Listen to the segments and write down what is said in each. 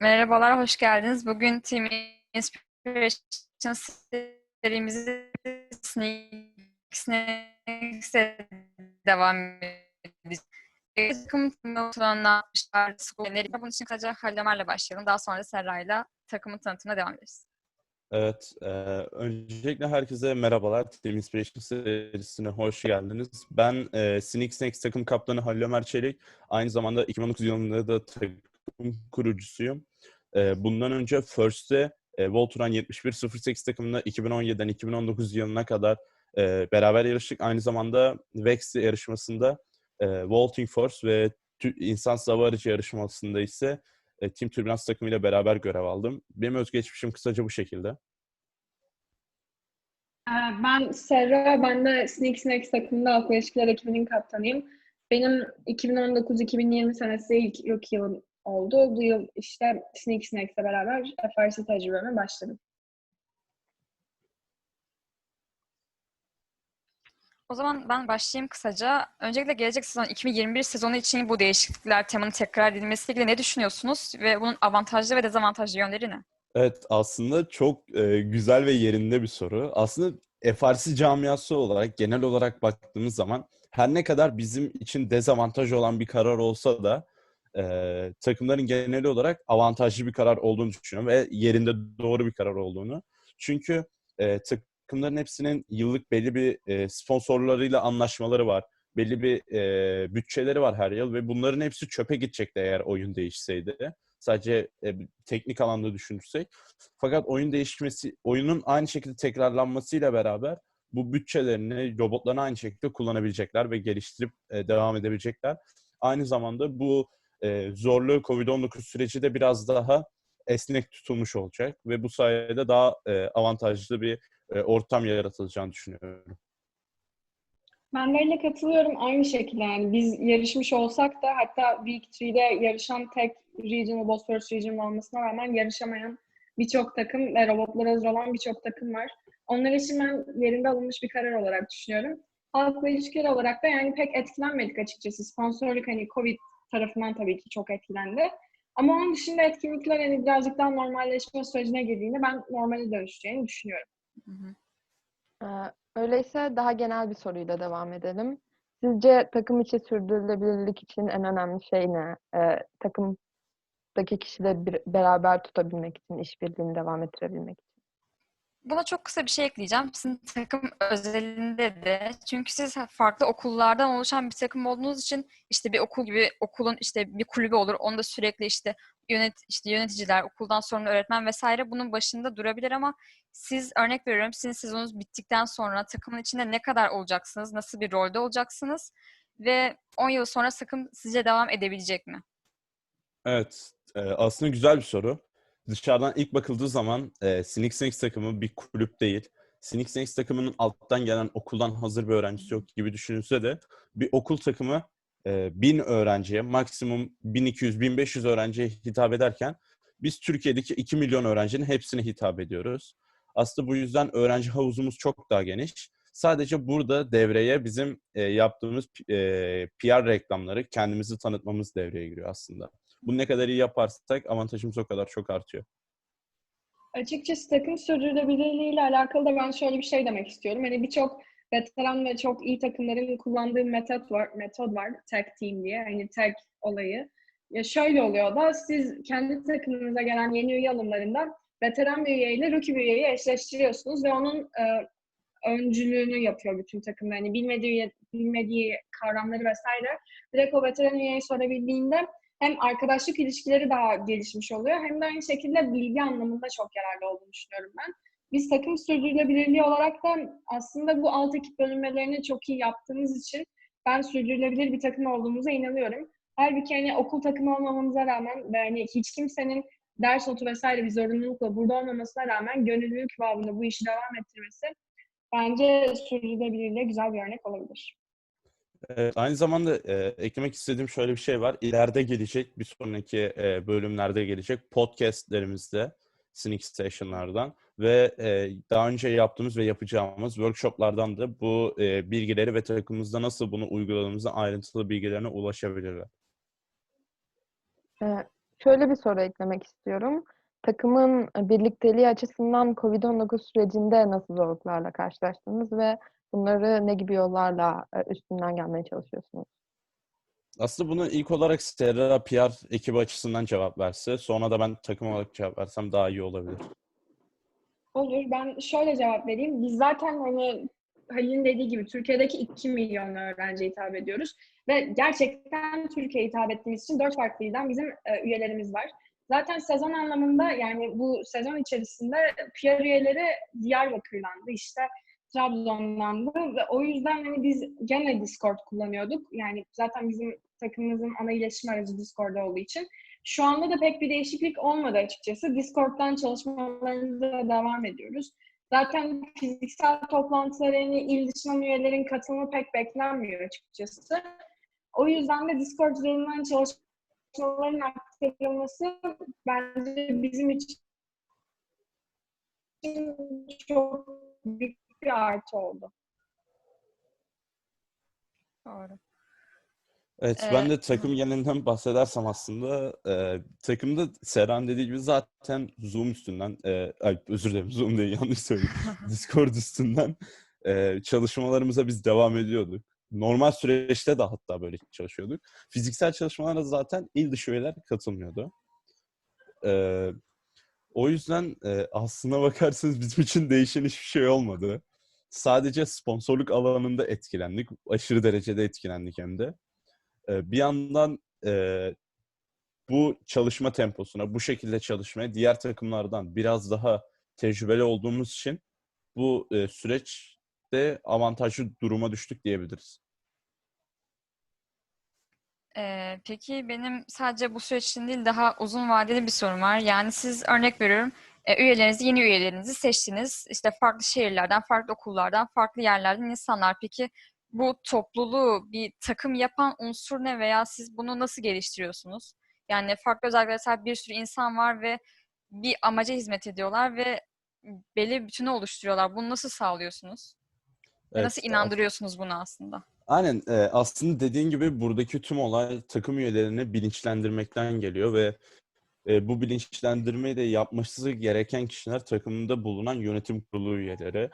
Merhabalar, hoş geldiniz. Bugün Team Inspiration serimizi Sneaks'e devam edeceğiz. Takım tanıtımına yapmışlar. Bunun için kısaca Halil Ömer'le başlayalım. Daha sonra Serra'yla takımın tanıtımına devam ederiz. Evet, e, öncelikle herkese merhabalar. Team Inspiration serisine hoş geldiniz. Ben e, Sneak Snakes takım kaptanı Halil Ömer Çelik. Aynı zamanda 2019 yılında da takım kurucusuyum. E, bundan önce First'te e, Voltron 7108 takımında 2017'den 2019 yılına kadar e, beraber yarıştık. Aynı zamanda Vex yarışmasında e, Vaulting Force ve insan hava aracı yarışmasında ise e, Team Turbulence takımıyla beraber görev aldım. Benim özgeçmişim kısaca bu şekilde. Ee, ben Serra, ben de Sneak Snacks takımında halkla ilişkiler ekibinin kaptanıyım. Benim 2019-2020 senesi ilk rookie yılım oldu. Bu yıl işte Sneak Snacks'le beraber FRC tecrübeme başladım. O zaman ben başlayayım kısaca. Öncelikle gelecek sezon 2021 sezonu için bu değişiklikler temanın tekrar edilmesiyle ilgili ne düşünüyorsunuz ve bunun avantajlı ve dezavantajlı yönleri ne? Evet aslında çok e, güzel ve yerinde bir soru. Aslında FRC camiası olarak genel olarak baktığımız zaman her ne kadar bizim için dezavantaj olan bir karar olsa da e, takımların geneli olarak avantajlı bir karar olduğunu düşünüyorum ve yerinde doğru bir karar olduğunu. Çünkü e, takımların hepsinin yıllık belli bir e, sponsorlarıyla anlaşmaları var. Belli bir e, bütçeleri var her yıl ve bunların hepsi çöpe gidecekti eğer oyun değişseydi. Sadece e, teknik alanda düşünürsek. Fakat oyun değişmesi, oyunun aynı şekilde tekrarlanmasıyla beraber bu bütçelerini, robotlarını aynı şekilde kullanabilecekler ve geliştirip e, devam edebilecekler. Aynı zamanda bu e, zorlu COVID-19 süreci de biraz daha esnek tutulmuş olacak ve bu sayede daha e, avantajlı bir e, ortam yaratılacağını düşünüyorum. Ben de öyle katılıyorum. Aynı şekilde yani biz yarışmış olsak da hatta Big 3'de yarışan tek regional, Bosphorus regional olmasına rağmen yarışamayan birçok takım ve robotlara hazır olan birçok takım var. Onlar için ben yerinde alınmış bir karar olarak düşünüyorum. Halkla ilişkiler olarak da yani pek etkilenmedik açıkçası. Sponsorluk hani Covid tarafından tabii ki çok etkilendi. Ama onun dışında etkinlikler hani birazcık daha normalleşme sürecine girdiğinde ben normale dönüşeceğini düşünüyorum. Hı hı. Ee, öyleyse daha genel bir soruyla devam edelim. Sizce takım içi sürdürülebilirlik için en önemli şey ne? Ee, takımdaki kişileri bir, beraber tutabilmek için, işbirliğini devam ettirebilmek. Buna çok kısa bir şey ekleyeceğim. Sizin takım özelinde de. Çünkü siz farklı okullardan oluşan bir takım olduğunuz için işte bir okul gibi okulun işte bir kulübü olur. Onda sürekli işte yönet işte yöneticiler, okuldan sonra öğretmen vesaire bunun başında durabilir ama siz örnek veriyorum sizin sezonunuz bittikten sonra takımın içinde ne kadar olacaksınız? Nasıl bir rolde olacaksınız? Ve 10 yıl sonra takım sizce devam edebilecek mi? Evet. Aslında güzel bir soru dışarıdan ilk bakıldığı zaman e, Sinik Snakes takımı bir kulüp değil. Sinik Snakes takımının alttan gelen okuldan hazır bir öğrencisi yok gibi düşünülse de bir okul takımı e, 1000 öğrenciye maksimum 1200-1500 öğrenciye hitap ederken biz Türkiye'deki 2 milyon öğrencinin hepsine hitap ediyoruz. Aslında bu yüzden öğrenci havuzumuz çok daha geniş. Sadece burada devreye bizim e, yaptığımız e, PR reklamları, kendimizi tanıtmamız devreye giriyor aslında. Bunu ne kadar iyi yaparsak avantajımız o kadar çok artıyor. Açıkçası takım sürdürülebilirliği ile alakalı da ben şöyle bir şey demek istiyorum. Hani birçok veteran ve çok iyi takımların kullandığı metot var, metod var tag team diye. Hani tag olayı. Ya şöyle oluyor da siz kendi takımınıza gelen yeni üye alımlarında veteran bir üyeyle rookie bir üyeyi eşleştiriyorsunuz ve onun e, öncülüğünü yapıyor bütün takım. Yani bilmediği bilmediği kavramları vesaire direkt o veteran üyeyi sorabildiğinde hem arkadaşlık ilişkileri daha gelişmiş oluyor hem de aynı şekilde bilgi anlamında çok yararlı olduğunu düşünüyorum ben. Biz takım sürdürülebilirliği olarak da aslında bu alt ekip bölünmelerini çok iyi yaptığımız için ben sürdürülebilir bir takım olduğumuza inanıyorum. Halbuki hani okul takımı olmamamıza rağmen ve hani hiç kimsenin ders notu vesaire bir zorunlulukla burada olmamasına rağmen gönüllülük babında bu işi devam ettirmesi bence sürdürülebilirliğe güzel bir örnek olabilir. Evet, aynı zamanda e, eklemek istediğim şöyle bir şey var. İleride gelecek, bir sonraki e, bölümlerde gelecek podcastlerimizde Sneak Station'lardan ve e, daha önce yaptığımız ve yapacağımız workshoplardan da bu e, bilgileri ve takımımızda nasıl bunu uyguladığımızda ayrıntılı bilgilerine ulaşabilirler. Ee, Şöyle bir soru eklemek istiyorum. Takımın birlikteliği açısından COVID-19 sürecinde nasıl zorluklarla karşılaştınız ve bunları ne gibi yollarla e, üstünden gelmeye çalışıyorsunuz? Aslında bunu ilk olarak Serra PR ekibi açısından cevap verse, sonra da ben takım olarak cevap versem daha iyi olabilir. Olur. Ben şöyle cevap vereyim. Biz zaten hani Halil'in dediği gibi Türkiye'deki 2 milyon öğrenciye hitap ediyoruz. Ve gerçekten Türkiye'ye hitap ettiğimiz için 4 farklı ilden bizim e, üyelerimiz var. Zaten sezon anlamında yani bu sezon içerisinde PR üyeleri Diyarbakır'dandı, işte Trabzon'dandı ve o yüzden hani biz gene Discord kullanıyorduk. Yani zaten bizim takımımızın ana iletişim aracı Discord olduğu için. Şu anda da pek bir değişiklik olmadı açıkçası. Discord'dan çalışmalarımıza devam ediyoruz. Zaten fiziksel toplantılara yani il üyelerin katılımı pek beklenmiyor açıkçası. O yüzden de Discord üzerinden çalışmaların aktarılması bence bizim için çok büyük bir artı oldu. Doğru. Evet, Ee, ben de takım genelinden bahsedersem aslında e, takımda Serhan dediği gibi zaten Zoom üstünden, e, ay özür dilerim Zoom değil yanlış söyledim. Discord üstünden e, çalışmalarımıza biz devam ediyorduk. Normal süreçte de hatta böyle çalışıyorduk. Fiziksel çalışmalara zaten il dışı üyeler katılmıyordu. E, o yüzden e, aslına bakarsanız bizim için değişen hiçbir şey olmadı. Sadece sponsorluk alanında etkilendik. Aşırı derecede etkilendik hem de. Ee, bir yandan e, bu çalışma temposuna, bu şekilde çalışmaya diğer takımlardan biraz daha tecrübeli olduğumuz için bu e, süreçte avantajlı duruma düştük diyebiliriz. Ee, peki benim sadece bu süreç için değil daha uzun vadeli bir sorum var. Yani siz örnek veriyorum e, üyelerinizi, yeni üyelerinizi seçtiniz. İşte farklı şehirlerden, farklı okullardan, farklı yerlerden insanlar. Peki bu topluluğu bir takım yapan unsur ne veya siz bunu nasıl geliştiriyorsunuz? Yani farklı özellikle sahip bir sürü insan var ve bir amaca hizmet ediyorlar ve belli bir bütünü oluşturuyorlar. Bunu nasıl sağlıyorsunuz? Ve nasıl Evet, inandırıyorsunuz bunu aslında? Aynen. e, aslında dediğin gibi buradaki tüm olay takım üyelerini bilinçlendirmekten geliyor ve e, bu bilinçlendirmeyi de yapması gereken kişiler takımında bulunan yönetim kurulu üyeleri.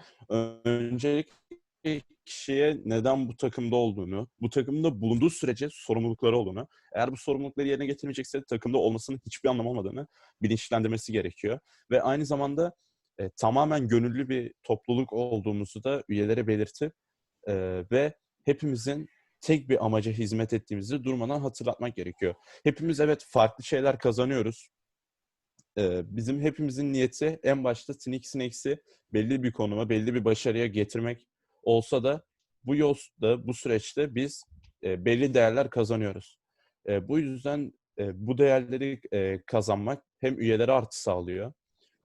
Öncelikle kişiye neden bu takımda olduğunu, bu takımda bulunduğu sürece sorumlulukları olduğunu, eğer bu sorumlulukları yerine getirmeyecekse takımda olmasının hiçbir anlamı olmadığını bilinçlendirmesi gerekiyor. Ve aynı zamanda e, tamamen gönüllü bir topluluk olduğumuzu da üyelere belirtip e, ve hepimizin tek bir amaca hizmet ettiğimizi durmadan hatırlatmak gerekiyor. Hepimiz evet farklı şeyler kazanıyoruz. Ee, bizim hepimizin niyeti en başta Sneak Snakes'i belli bir konuma, belli bir başarıya getirmek olsa da bu yolda, bu süreçte biz e, belli değerler kazanıyoruz. E, bu yüzden e, bu değerleri e, kazanmak hem üyelere artı sağlıyor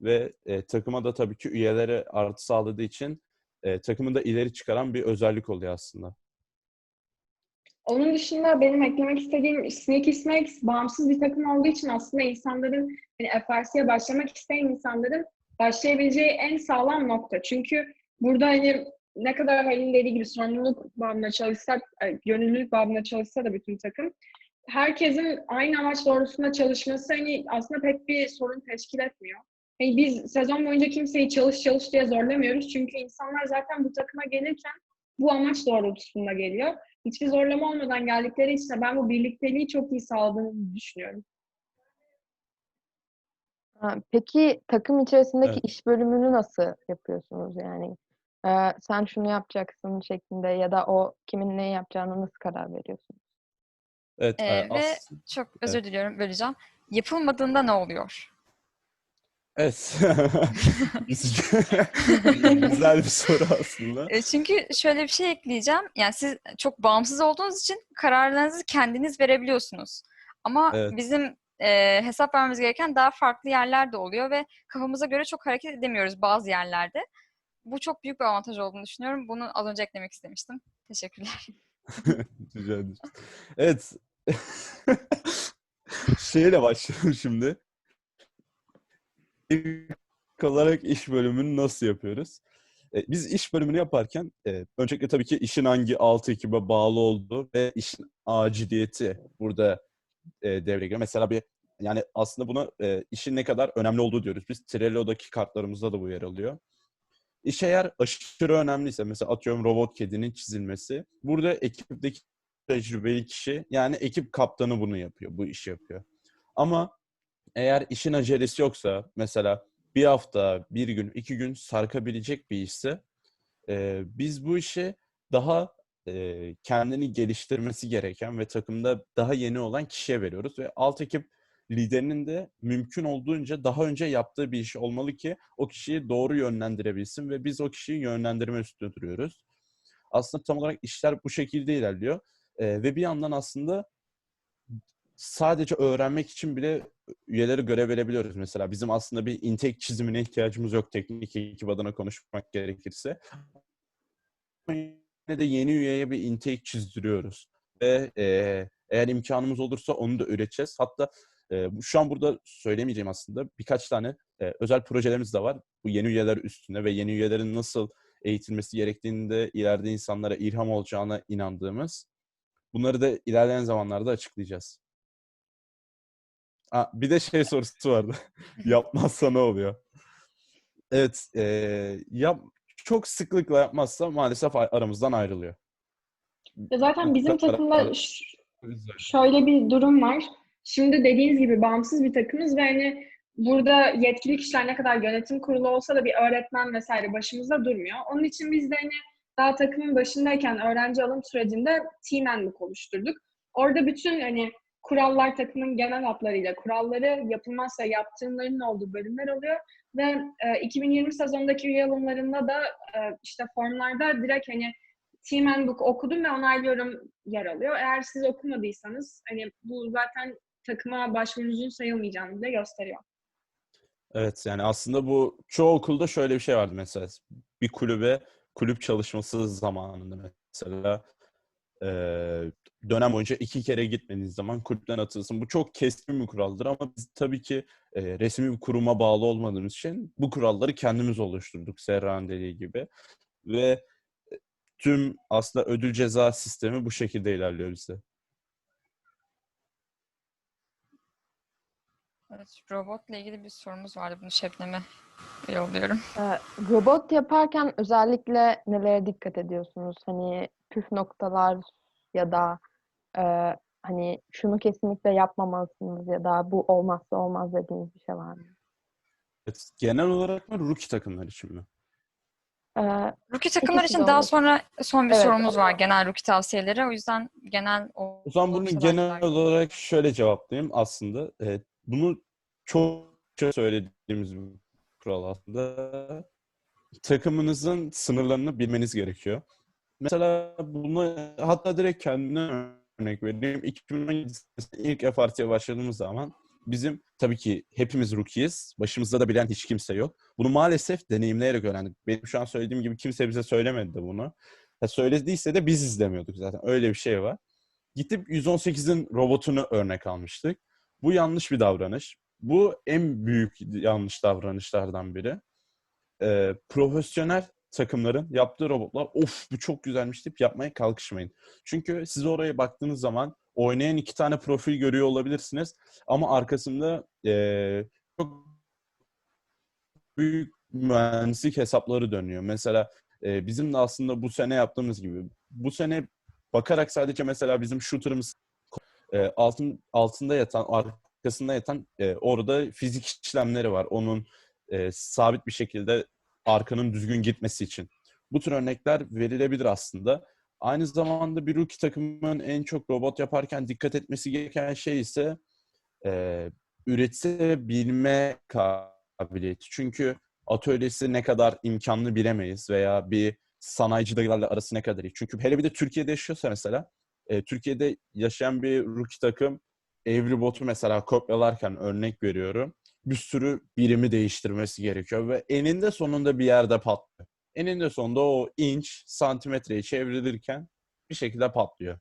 ve e, takıma da tabii ki üyelere artı sağladığı için e, takımı da ileri çıkaran bir özellik oluyor aslında. Onun dışında benim eklemek istediğim Sneaky Snakes bağımsız bir takım olduğu için aslında insanların yani FRC'ye başlamak isteyen insanların başlayabileceği en sağlam nokta. Çünkü burada hani ne kadar Halil'in dediği gibi sorumluluk babında çalışsak, ay, gönüllülük babında çalışsa da bütün takım herkesin aynı amaç doğrultusunda çalışması hani aslında pek bir sorun teşkil etmiyor. Yani biz sezon boyunca kimseyi çalış çalış diye zorlamıyoruz. Çünkü insanlar zaten bu takıma gelirken bu amaç doğrultusunda geliyor hiçbir zorlama olmadan geldikleri için de ben bu birlikteliği çok iyi sağladığını düşünüyorum. Ha, Peki takım içerisindeki Evet. iş bölümünü nasıl yapıyorsunuz yani? Ee, sen şunu yapacaksın şeklinde ya da o kimin ne yapacağını nasıl karar veriyorsun? Evet, Ee, e, ve as- çok özür diliyorum, böleceğim. Yapılmadığında ne oluyor? Evet. Güzel bir soru aslında. E, Çünkü şöyle bir şey ekleyeceğim. Yani siz çok bağımsız olduğunuz için kararlarınızı kendiniz verebiliyorsunuz. Ama Evet. bizim e, hesap vermemiz gereken daha farklı yerler de oluyor ve kafamıza göre çok hareket edemiyoruz bazı yerlerde. Bu çok büyük bir avantaj olduğunu düşünüyorum. Bunu az önce eklemek istemiştim. Teşekkürler. Rica ederim. Evet. Şeyle başlayalım şimdi. İlk olarak iş bölümünü nasıl yapıyoruz? E, biz iş bölümünü yaparken e, öncelikle tabii ki işin hangi alt ekibe bağlı olduğu ve işin aciliyeti burada e, devreye giriyor. Mesela bir yani aslında buna e, işin ne kadar önemli olduğu diyoruz. Biz Trello'daki kartlarımızda da bu yer alıyor. İş eğer aşırı önemliyse mesela atıyorum robot kedinin çizilmesi. Burada ekipteki tecrübeli kişi yani ekip kaptanı bunu yapıyor. Bu işi yapıyor. Ama eğer işin acelesi yoksa mesela bir hafta, bir gün, iki gün sarkabilecek bir işse e, biz bu işi daha e, kendini geliştirmesi gereken ve takımda daha yeni olan kişiye veriyoruz ve alt ekip liderinin de mümkün olduğunca daha önce yaptığı bir iş olmalı ki o kişiyi doğru yönlendirebilsin ve biz o kişiyi yönlendirme üstüne duruyoruz. Aslında tam olarak işler bu şekilde ilerliyor E, ve bir yandan aslında sadece öğrenmek için bile üyeleri görev verebiliyoruz. Mesela bizim aslında bir intake çizimine ihtiyacımız yok teknik ekip adına konuşmak gerekirse. Yine de yeni üyeye bir intake çizdiriyoruz. Ve e, eğer imkanımız olursa onu da üreteceğiz. Hatta e, şu an burada söylemeyeceğim aslında. Birkaç tane e, özel projelerimiz de var. Bu yeni üyeler üstüne ve yeni üyelerin nasıl eğitilmesi gerektiğinde ileride insanlara ilham olacağına inandığımız. Bunları da ilerleyen zamanlarda açıklayacağız. Aa, bir de şey sorusu vardı. Yapmazsa ne oluyor? Evet, e, yap, çok sıklıkla yapmazsa maalesef aramızdan ayrılıyor. Ya zaten bizim takımda şöyle bir durum var. Şimdi dediğiniz gibi bağımsız bir takımız ve hani burada yetkili kişiler ne kadar yönetim kurulu olsa da bir öğretmen vesaire başımızda durmuyor. Onun için biz de hani daha takımın başındayken öğrenci alım sürecinde team oluşturduk. Orada bütün hani kurallar takımın genel hatlarıyla kuralları yapılmazsa yaptırımların olduğu bölümler oluyor ve e, 2020 sezonundaki üye alımlarında da e, işte formlarda direkt hani Team Handbook okudum ve onaylıyorum yer alıyor. Eğer siz okumadıysanız hani bu zaten takıma başvurunuzun sayılmayacağını bile gösteriyor. Evet yani aslında bu çoğu okulda şöyle bir şey vardı mesela. Bir kulübe kulüp çalışması zamanında mesela eee, dönem boyunca iki kere gitmediğiniz zaman kulüpten atılsın. Bu çok keskin bir kuraldır ama biz tabii ki eee, resmi bir kuruma bağlı olmadığımız için bu kuralları kendimiz oluşturduk Serra'nın dediği gibi. Ve e, tüm aslında ödül ceza sistemi bu şekilde ilerliyor bizde. Evet, robotla ilgili bir sorumuz vardı. Bunu Şebnem'e yolluyorum. Ee, robot yaparken özellikle nelere dikkat ediyorsunuz? Hani püf noktalar ya da e, hani şunu kesinlikle yapmamalısınız ya da bu olmazsa olmaz dediğiniz bir şey var mı? Evet, genel olarak mı rookie takımlar için mi? Ee, Rookie takımlar için daha olur. sonra son bir Evet. sorumuz var. Genel rookie tavsiyeleri. O yüzden genel o O zaman bunu genel belki- olarak şöyle cevaplayayım aslında. E, bunu çokça söylediğimiz bir kural aslında. Takımınızın sınırlarını bilmeniz gerekiyor. Mesela bunu hatta direkt kendine örnek vereyim. 2017 senesinde ilk FRT'ye başladığımız zaman bizim tabii ki hepimiz rookie'yiz. Başımızda da bilen hiç kimse yok. Bunu maalesef deneyimleyerek öğrendik. Benim şu an söylediğim gibi kimse bize söylemedi de bunu. Ha, söylediyse de biz izlemiyorduk zaten. Öyle bir şey var gidip 118'in robotunu örnek almıştık. Bu yanlış bir davranış. Bu en büyük yanlış davranışlardan biri. Ee, profesyonel takımların yaptığı robotlar of bu çok güzelmiş deyip yapmaya kalkışmayın. Çünkü siz oraya baktığınız zaman oynayan iki tane profil görüyor olabilirsiniz ama arkasında ee, çok büyük mühendislik hesapları dönüyor. Mesela ee, bizim de aslında bu sene yaptığımız gibi bu sene bakarak sadece mesela bizim shooter'ımız e, altın altında yatan arkasında yatan e, orada fizik işlemleri var. Onun e, sabit bir şekilde arkanın düzgün gitmesi için. Bu tür örnekler verilebilir aslında. Aynı zamanda bir rookie takımın en çok robot yaparken dikkat etmesi gereken şey ise e, üretebilme kabiliyeti. Çünkü atölyesi ne kadar imkanlı bilemeyiz veya bir sanayicilerle arası ne kadar iyi. Çünkü hele bir de Türkiye'de yaşıyorsa mesela e, Türkiye'de yaşayan bir rookie takım Evri Bot'u mesela kopyalarken örnek veriyorum. Bir sürü birimi değiştirmesi gerekiyor ve eninde sonunda bir yerde patlıyor. Eninde sonunda o inç santimetreye çevrilirken bir şekilde patlıyor.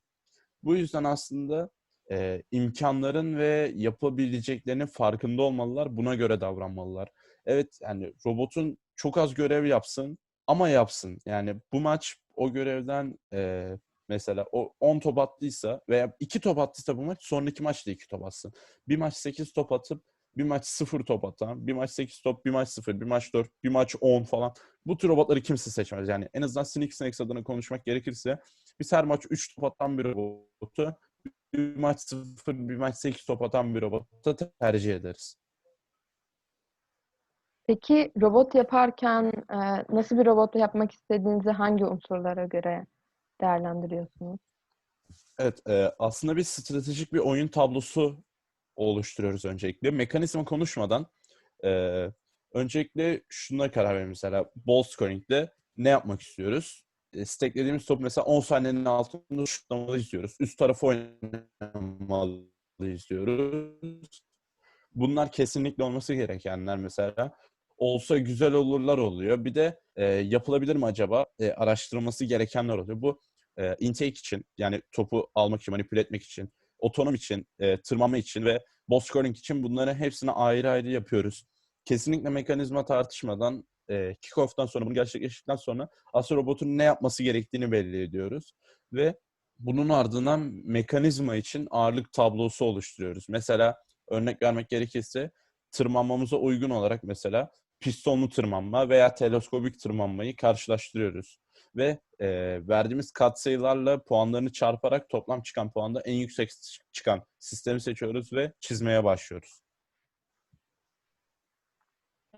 Bu yüzden aslında e, imkanların ve yapabileceklerinin farkında olmalılar. Buna göre davranmalılar. Evet yani robotun çok az görev yapsın ama yapsın. Yani bu maç o görevden e, mesela o 10 top attıysa veya 2 top attıysa bu maç sonraki maçta 2 top atsın. Bir maç 8 top atıp bir maç 0 top atan, bir maç 8 top, bir maç 0, bir maç 4, bir maç 10 falan. Bu tür robotları kimse seçmez. Yani en azından Sneak Snakes adına konuşmak gerekirse biz her maç 3 top atan bir robotu, bir maç 0, bir maç 8 top atan bir robotu tercih ederiz. Peki robot yaparken e, nasıl bir robot yapmak istediğinizi hangi unsurlara göre değerlendiriyorsunuz? Evet, e, aslında bir stratejik bir oyun tablosu oluşturuyoruz öncelikle. Mekanizma konuşmadan e, öncelikle şuna karar verelim mesela ball scoring'de ne yapmak istiyoruz? E, stacklediğimiz top mesela 10 saniyenin altında şutlamalı istiyoruz. Üst tarafı oynamalı istiyoruz. Bunlar kesinlikle olması gerekenler mesela. Olsa güzel olurlar oluyor. Bir de e, yapılabilir mi acaba? E, araştırılması gerekenler oluyor. Bu e, intake için yani topu almak için, manipüle etmek için, otonom için, e, tırmanma için ve scoring için bunları hepsini ayrı ayrı yapıyoruz. Kesinlikle mekanizma tartışmadan e, kickoff'tan sonra bunu gerçekleştirdikten sonra aslında robotun ne yapması gerektiğini belli ediyoruz. Ve bunun ardından mekanizma için ağırlık tablosu oluşturuyoruz. Mesela örnek vermek gerekirse tırmanmamıza uygun olarak mesela pistonlu tırmanma veya teleskobik tırmanmayı karşılaştırıyoruz. Ve e, verdiğimiz katsayılarla puanlarını çarparak toplam çıkan puanda en yüksek çıkan sistemi seçiyoruz ve çizmeye başlıyoruz.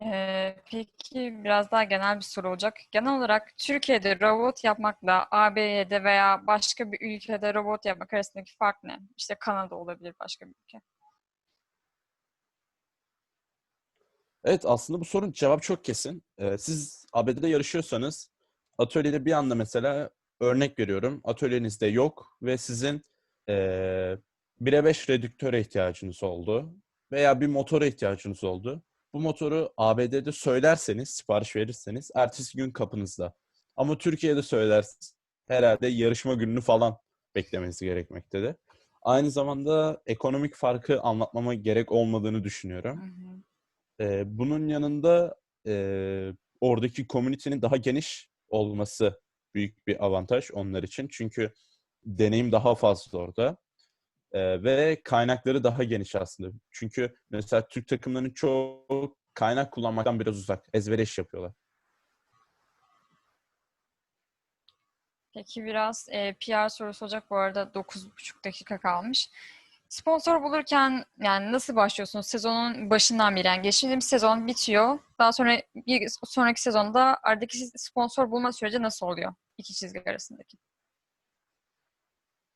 Ee, peki biraz daha genel bir soru olacak. Genel olarak Türkiye'de robot yapmakla ABD'de veya başka bir ülkede robot yapmak arasındaki fark ne? İşte Kanada olabilir başka bir ülke. Evet aslında bu sorunun cevabı çok kesin. Ee, siz ABD'de yarışıyorsanız atölyede bir anda mesela örnek veriyorum atölyenizde yok ve sizin ee, 1'e 5 redüktöre ihtiyacınız oldu veya bir motora ihtiyacınız oldu. Bu motoru ABD'de söylerseniz, sipariş verirseniz ertesi gün kapınızda. Ama Türkiye'de söylerseniz herhalde yarışma gününü falan beklemeniz gerekmektedir. Aynı zamanda ekonomik farkı anlatmama gerek olmadığını düşünüyorum. Hı hı. Ee, bunun yanında e, oradaki komünitenin daha geniş olması büyük bir avantaj onlar için. Çünkü deneyim daha fazla orada. Ee, ve kaynakları daha geniş aslında. Çünkü mesela Türk takımlarının çoğu kaynak kullanmaktan biraz uzak. Ezbere iş yapıyorlar. Peki biraz e, PR sorusu olacak. Bu arada 9,5 dakika kalmış. Sponsor bulurken yani nasıl başlıyorsunuz? Sezonun başından beri yani geçtiğimiz sezon bitiyor. Daha sonra bir sonraki sezonda aradaki sponsor bulma süreci nasıl oluyor? İki çizgi arasındaki.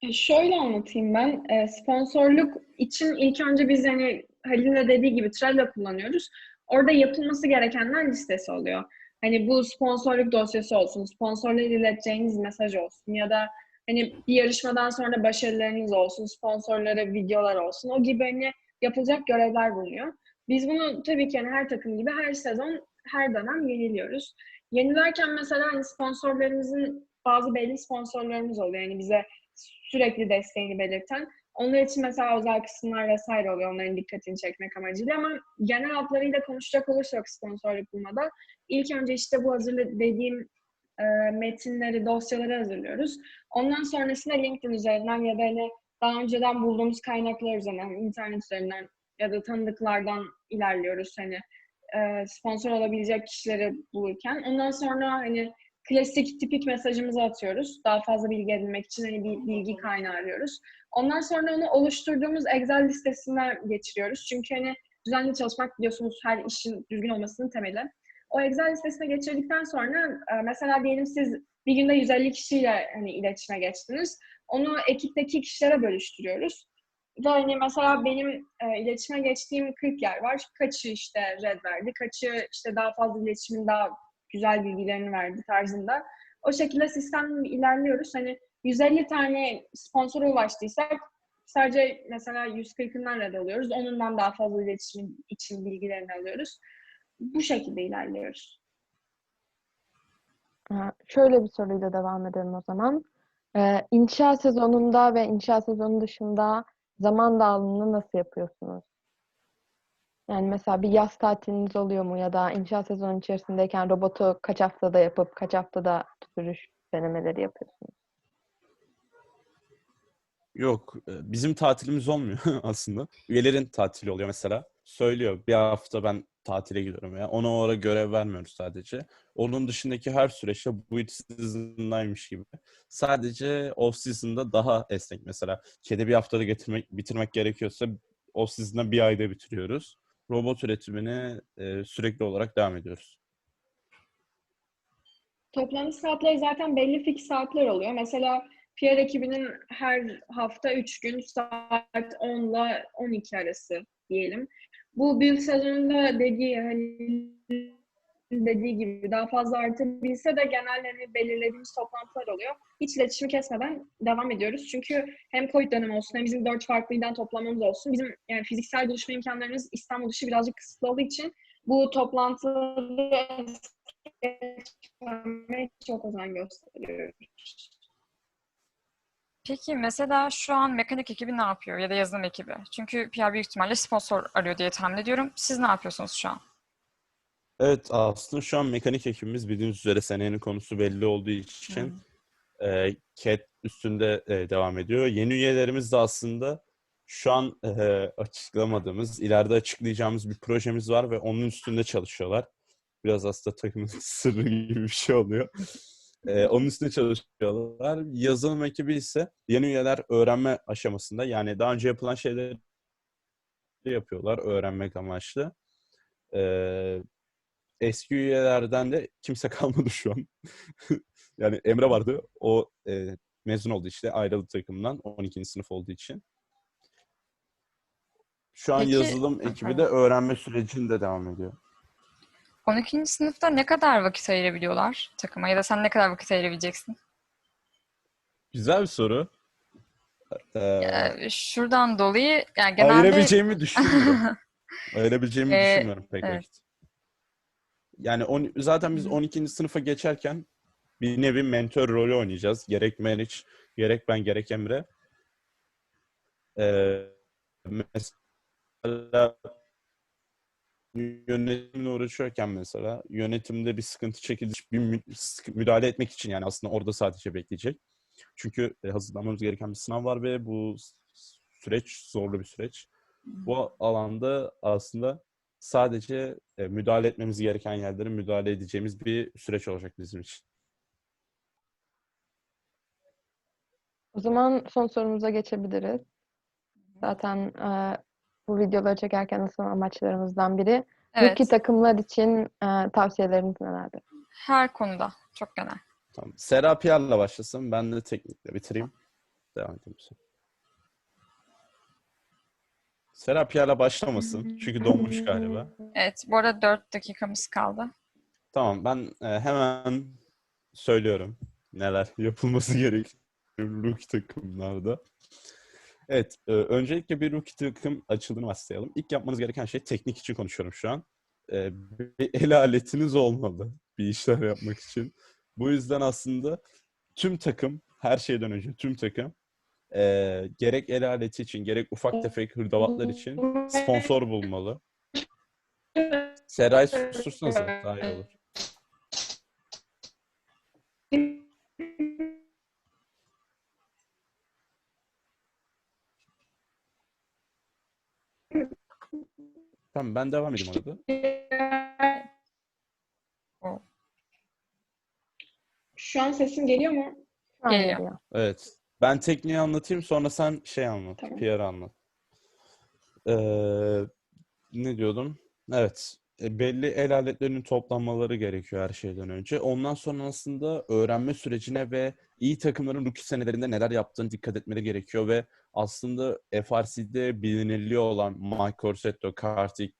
E, Şöyle anlatayım ben. E, sponsorluk için ilk önce biz hani Halil'in de dediği gibi Trello kullanıyoruz. Orada yapılması gerekenler listesi oluyor. Hani bu sponsorluk dosyası olsun, sponsorlara ileteceğiniz mesaj olsun ya da hani bir yarışmadan sonra başarılarınız olsun, sponsorlara videolar olsun. O gibi hani yapılacak görevler bulunuyor. Biz bunu tabii ki hani her takım gibi her sezon, her dönem yeniliyoruz. Yenilerken mesela hani sponsorlarımızın bazı belli sponsorlarımız oluyor. Yani bize sürekli desteğini belirten. Onlar için mesela özel kısımlar vesaire oluyor onların dikkatini çekmek amacıyla ama genel hatlarıyla konuşacak olursak sponsorluk bulmada ilk önce işte bu hazırlı dediğim e, metinleri, dosyaları hazırlıyoruz. Ondan sonrasında LinkedIn üzerinden ya da hani daha önceden bulduğumuz kaynaklar üzerinden, internet üzerinden ya da tanıdıklardan ilerliyoruz hani e, sponsor olabilecek kişileri bulurken. Ondan sonra hani klasik tipik mesajımızı atıyoruz. Daha fazla bilgi edinmek için hani bir bilgi kaynağı arıyoruz. Ondan sonra onu oluşturduğumuz Excel listesine geçiriyoruz. Çünkü hani düzenli çalışmak biliyorsunuz her işin düzgün olmasının temeli. O Excel listesine geçirdikten sonra e, mesela diyelim siz bir günde 150 kişiyle hani iletişime geçtiniz. Onu ekipteki kişilere bölüştürüyoruz. Ve hani mesela benim e, iletişime geçtiğim 40 yer var. Kaçı işte red verdi, kaçı işte daha fazla iletişimin daha güzel bilgilerini verdi tarzında. O şekilde sistem ilerliyoruz. Hani 150 tane sponsora ulaştıysak sadece mesela 140'ından red alıyoruz. Onundan daha fazla iletişim için bilgilerini alıyoruz. Bu şekilde ilerliyoruz. Ha, Şöyle bir soruyla devam edelim o zaman. Ee, inşa sezonunda ve inşa sezonu dışında zaman dağılımını nasıl yapıyorsunuz? Yani mesela bir yaz tatiliniz oluyor mu ya da inşa sezonu içerisindeyken robotu kaç haftada yapıp kaç haftada sürüş denemeleri yapıyorsunuz? Yok, e, bizim tatilimiz olmuyor aslında. Üyelerin tatili oluyor mesela. Söylüyor bir hafta ben tatile gidiyorum ya. Ona o görev vermiyoruz sadece. Onun dışındaki her süreçte bu it season'daymış gibi. Sadece off season'da daha esnek mesela. Kedi bir haftada getirmek, bitirmek gerekiyorsa off season'da bir ayda bitiriyoruz. Robot üretimine e, sürekli olarak devam ediyoruz. Toplantı saatleri zaten belli fix saatler oluyor. Mesela PR ekibinin her hafta 3 gün saat 10 ile 12 arası diyelim. Bu build sezonunda dediği hani dediği gibi daha fazla artabilse de genel hani belirlediğimiz toplantılar oluyor. Hiç iletişimi kesmeden devam ediyoruz. Çünkü hem Covid dönemi olsun hem bizim dört farklı ilden toplamamız olsun. Bizim yani fiziksel buluşma imkanlarımız İstanbul dışı birazcık kısıtlı olduğu için bu toplantıları çok özen gösteriyoruz. Peki mesela şu an mekanik ekibi ne yapıyor ya da yazılım ekibi? Çünkü PR büyük ihtimalle sponsor arıyor diye tahmin ediyorum. Siz ne yapıyorsunuz şu an? Evet aslında şu an mekanik ekibimiz bildiğiniz üzere senenin konusu belli olduğu için e, CAD üstünde e, devam ediyor. Yeni üyelerimiz de aslında şu an e, açıklamadığımız, ileride açıklayacağımız bir projemiz var ve onun üstünde çalışıyorlar. Biraz aslında takımın sırrı gibi bir şey oluyor. E, onun üstünde çalışıyorlar. Yazılım ekibi ise yeni üyeler öğrenme aşamasında. Yani daha önce yapılan şeyleri yapıyorlar öğrenmek amaçlı. E, eski üyelerden de kimse kalmadı şu an. yani Emre vardı. O e, mezun oldu işte ayrıldı takımdan 12. sınıf olduğu için. Şu an Peki- yazılım ekibi de öğrenme sürecinde devam ediyor. 12. sınıfta ne kadar vakit ayırabiliyorlar takıma ya da sen ne kadar vakit ayırabileceksin? Güzel bir soru. Ee, şuradan dolayı yani genelde ayırabileceğimi düşünmüyorum. ayırabileceğimi Ee, düşünmüyorum pek evet. vakit. Yani on, zaten biz Hı hı. 12. sınıfa geçerken bir nevi mentor rolü oynayacağız. Gerek Meriç, gerek ben, gerek Emre. Ee, mesela yönetimle uğraşıyorken mesela yönetimde bir sıkıntı çekildi. Bir müdahale etmek için yani aslında orada sadece bekleyecek. Çünkü e, hazırlanmamız gereken bir sınav var ve bu süreç zorlu bir süreç. Bu alanda aslında sadece e, müdahale etmemiz gereken yerlere müdahale edeceğimiz bir süreç olacak bizim için. O zaman son sorumuza geçebiliriz. Zaten e, bu videoları çekerken asıl amaçlarımızdan biri. evet, Rookie takımlar için e, tavsiyeleriniz nelerdir? her konuda çok genel. Tamam. Sera Piyar'la başlasın. Ben de teknikle bitireyim. Devam sonra. Sera Piyar'la başlamasın. Çünkü donmuş galiba. Evet, bu arada 4 dakikamız kaldı. Tamam ben e, hemen söylüyorum neler yapılması gerekiyor rookie takımlarda. Evet, e, öncelikle bir rookie takım açıldığını varsayalım. İlk yapmanız gereken şey teknik için konuşuyorum şu an. E, bir el aletiniz olmalı bir işler yapmak için. Bu yüzden aslında tüm takım, her şeyden önce tüm takım e, gerek el aleti için, gerek ufak tefek hırdavatlar için sponsor bulmalı. Seray sustursanız daha iyi olur. Tamam ben devam edeyim arada. Şu an sesim geliyor mu? Geliyor. Evet. Ben tekniği anlatayım sonra sen şey anlat. Tamam. PR anlat. Ee, ne diyordum? Evet. E, belli el aletlerinin toplanmaları gerekiyor her şeyden önce. Ondan sonra aslında öğrenme sürecine ve iyi takımların rookie senelerinde neler yaptığını dikkat etmeleri gerekiyor ve aslında FRC'de bilinirliği olan Mike Corsetto, Kartik,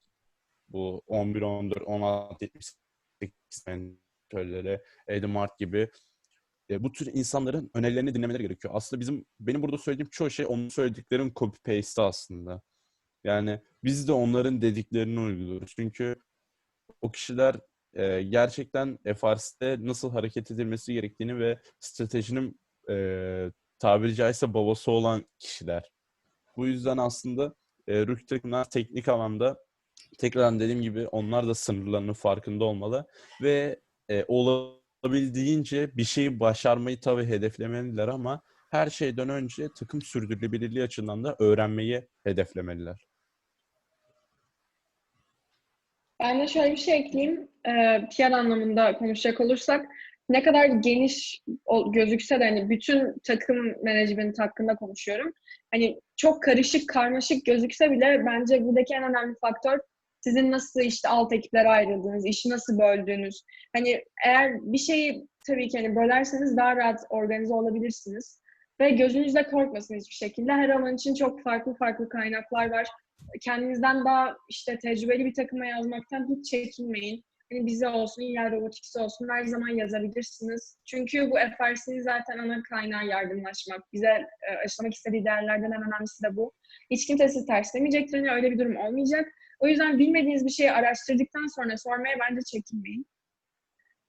bu 11, 14, 16, 78 mentörleri, Eddie Mart gibi e, bu tür insanların önerilerini dinlemeleri gerekiyor. Aslında bizim benim burada söylediğim çoğu şey onun söylediklerinin copy paste aslında. Yani biz de onların dediklerini uyguluyoruz. Çünkü o kişiler e, gerçekten FRC'de nasıl hareket edilmesi gerektiğini ve stratejinin e, tabiri caizse babası olan kişiler. Bu yüzden aslında e, rookie takımlar teknik alanda tekrar dediğim gibi onlar da sınırlarının farkında olmalı ve e, olabildiğince bir şeyi başarmayı tabii hedeflemeliler ama her şeyden önce takım sürdürülebilirliği açısından da öğrenmeyi hedeflemeliler. Ben de şöyle bir şey ekleyeyim. Ee, PR anlamında konuşacak olursak ne kadar geniş gözükse de hani bütün takım menajmenti hakkında konuşuyorum. Hani çok karışık, karmaşık gözükse bile bence buradaki en önemli faktör sizin nasıl işte alt ekiplere ayrıldığınız, işi nasıl böldüğünüz. Hani eğer bir şeyi tabii ki hani bölerseniz daha rahat organize olabilirsiniz. Ve gözünüzde korkmasın hiçbir şekilde. Her alan için çok farklı farklı kaynaklar var kendinizden daha işte tecrübeli bir takıma yazmaktan hiç çekinmeyin. Hani bize olsun, ya robotics olsun her zaman yazabilirsiniz. Çünkü bu FRC'nin zaten ana kaynağı yardımlaşmak. Bize e, aşılamak istediği değerlerden en önemlisi de bu. Hiç kimse sizi terslemeyecektir. Hani öyle bir durum olmayacak. O yüzden bilmediğiniz bir şeyi araştırdıktan sonra sormaya bence çekinmeyin.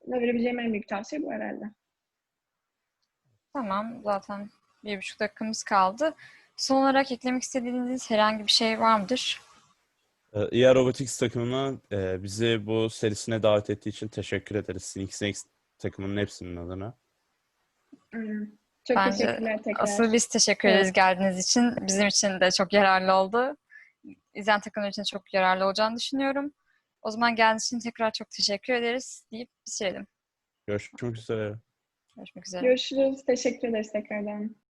Buna verebileceğim en büyük tavsiye bu herhalde. Tamam. Zaten bir buçuk dakikamız kaldı. Son olarak eklemek istediğiniz herhangi bir şey var mıdır? Ee, EA Robotics takımına e, bizi bu serisine davet ettiği için teşekkür ederiz. Snakes takımının hepsinin adına. Hmm. Çok Bence teşekkürler tekrar. Asıl biz teşekkür Evet. ederiz geldiğiniz için. Bizim için de çok yararlı oldu. İzleyen takımlar için çok yararlı olacağını düşünüyorum. O zaman geldiğiniz için tekrar çok teşekkür ederiz deyip bitirelim. Görüşmek üzere. Görüşmek üzere. Görüşürüz. Teşekkür ederiz tekrardan.